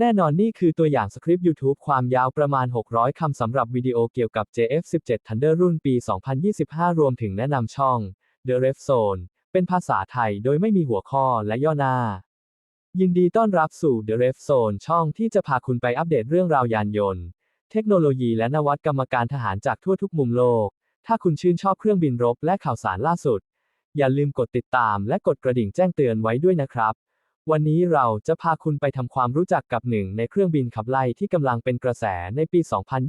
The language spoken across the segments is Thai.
แน่นอนนี่คือตัวอย่างสคริปต์ YouTube ความยาวประมาณ 600 คำสำหรับวิดีโอเกี่ยวกับ JF17 Thunder รุ่นปี 2025 รวมถึงแนะนำช่อง The Ref Zone เป็นภาษาไทยโดยไม่มีหัวข้อและย่อหน้า ยินดีต้อนรับสู่ The Ref Zone ช่องที่จะพาคุณไปอัปเดตเรื่องราวยานยนต์ เทคโนโลยีและนวัตกรรมการทหารจากทั่วทุกมุมโลก ถ้าคุณชื่นชอบเครื่องบินรบและข่าวสารล่าสุด อย่าลืมกดติดตามและกดกระดิ่งแจ้งเตือนไว้ด้วยนะครับ วันนี้เราจะพาคุณไปทำความรู้จักกับหนึ่งในเครื่องบินขับไล่ที่กำลังเป็นกระแสในปี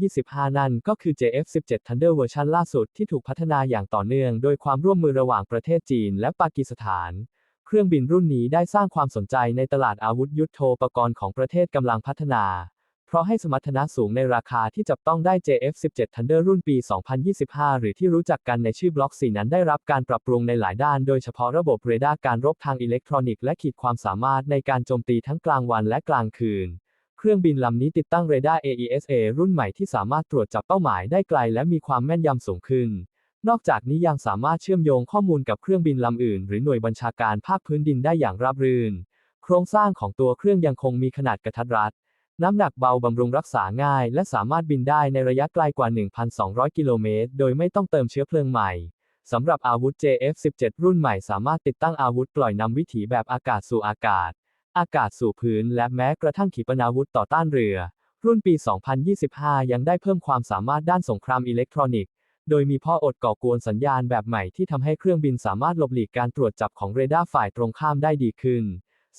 2025 นั่นก็คือ JF17 Thunder เวอร์ชันล่าสุดที่ถูกพัฒนาอย่างต่อเนื่อง โดยความร่วมมือระหว่างประเทศจีนและปากีสถาน เครื่องบินรุ่นนี้ได้สร้างความสนใจในตลาดอาวุธยุโทโธปกรณ์ของประเทศกำลังพัฒนา เพราะให้สมรรถนะสูงในราคาที่จับต้องได้ JF17 Thunder รุ่นปี 2025 หรือที่รู้จักกันในชื่อบล็อก 4 นั้นได้รับการปรับปรุงในหลายด้าน โดยเฉพาะระบบเรดาร์การรบทางอิเล็กทรอนิกส์และขีดความสามารถในการโจมตีทั้งกลางวันและกลางคืน เครื่องบินลำนี้ติดตั้งเรดาร์ AESA รุ่นใหม่ที่สามารถตรวจจับเป้าหมายได้ไกลและมีความแม่นยำสูงขึ้น นอกจากนี้ยังสามารถเชื่อมโยงข้อมูลกับเครื่องบินลำอื่น หรือหน่วยบัญชาการภาคพื้นดินได้อย่างราบรื่น โครงสร้างของตัวเครื่องยังคงมีขนาดกระทัดรัด น้ำหนักเบาบำรุงรักษาง่าย และสามารถบินได้ในระยะไกลกว่า 1,200 กิโลเมตร โดยไม่ต้องเติมเชื้อเพลิงใหม่สำหรับอาวุธ JF-17 รุ่นใหม่สามารถติดตั้งอาวุธปล่อยนำวิถีแบบอากาศสู่อากาศ อากาศสู่พื้น และแม้กระทั่งขีปนาวุธต่อต้านเรือ รุ่นปี 2025 ยังได้เพิ่มความสามารถด้านสงครามอิเล็กทรอนิกส์ โดยมีพ่ออดก่อกวนสัญญาณแบบใหม่ที่ทำให้เครื่องบินสามารถหลบหลีกการตรวจจับของเรดาร์ฝ่ายตรงข้ามได้ดีขึ้น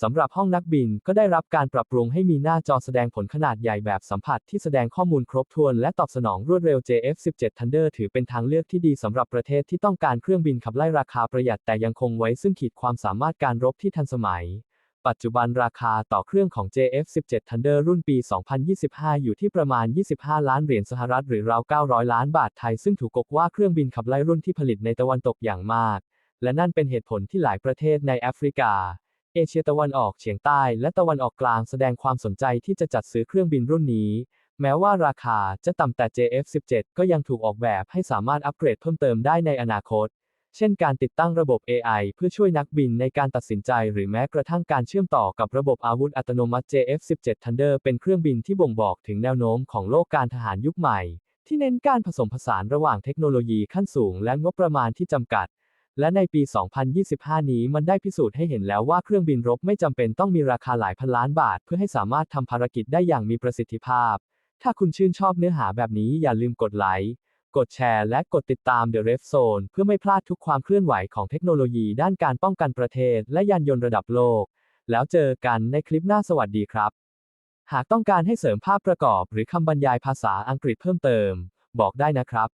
สำหรับห้องนักบินก็ได้รับการปรับปรุงให้มีหน้าจอแสดงผลขนาดใหญ่แบบสัมผัสที่แสดงข้อมูลครบถ้วนและตอบสนองรวดเร็ว JF17 Thunder ถือเป็นทางเลือกที่ดีสำหรับประเทศที่ต้องการเครื่องบินขับไล่ราคาประหยัดแต่ยังคงไว้ซึ่งขีดความสามารถการรบที่ทันสมัย ปัจจุบันราคาต่อเครื่องของ JF17 Thunder รุ่นปี 2025 อยู่ที่ประมาณ 25 ล้านเหรียญสหรัฐหรือราว 900 ล้านบาทไทยซึ่งถูกกกว่าเครื่องบินขับไล่รุ่นที่ผลิตในตะวันตกอย่างมาก และนั่นเป็นเหตุผลที่หลายประเทศในแอฟริกา เอเชียตะวันออกเฉียงใต้และตะวันออกกลางแสดงความสนใจที่จะจัดซื้อเครื่องบินรุ่นนี้ แม้ว่าราคาจะต่ำแต่ JF17 ก็ยังถูกออกแบบให้สามารถอัปเกรดเพิ่มเติมได้ในอนาคต เช่นการติดตั้งระบบ AI เพื่อช่วยนักบินในการตัดสินใจหรือแม้กระทั่งการเชื่อมต่อกับระบบอาวุธอัตโนมัติ JF17 Thunder เป็นเครื่องบินที่บ่งบอกถึงแนวโน้มของโลกการทหารยุคใหม่ ที่เน้นการผสมผสานระหว่างเทคโนโลยีขั้นสูงและงบประมาณที่จำกัด และในปี 2025 นี้มันได้พิสูจน์ให้เห็นแล้วว่าเครื่องบินรบไม่จำเป็นต้องมีราคาหลายพันล้านบาท เพื่อให้สามารถทำภารกิจได้อย่างมีประสิทธิภาพ ถ้าคุณชื่นชอบเนื้อหาแบบนี้อย่าลืมกดไลค์ กดแชร์ และกดติดตาม The Ref Zone เพื่อไม่พลาดทุกความเคลื่อนไหวของเทคโนโลยีด้านการป้องกันประเทศ และยานยนต์ระดับโลก แล้วเจอกันในคลิปหน้าสวัสดีครับ หากต้องการให้เสริมภาพประกอบ หรือคำบรรยายภาษาอังกฤษเพิ่มเติม บอกได้นะครับ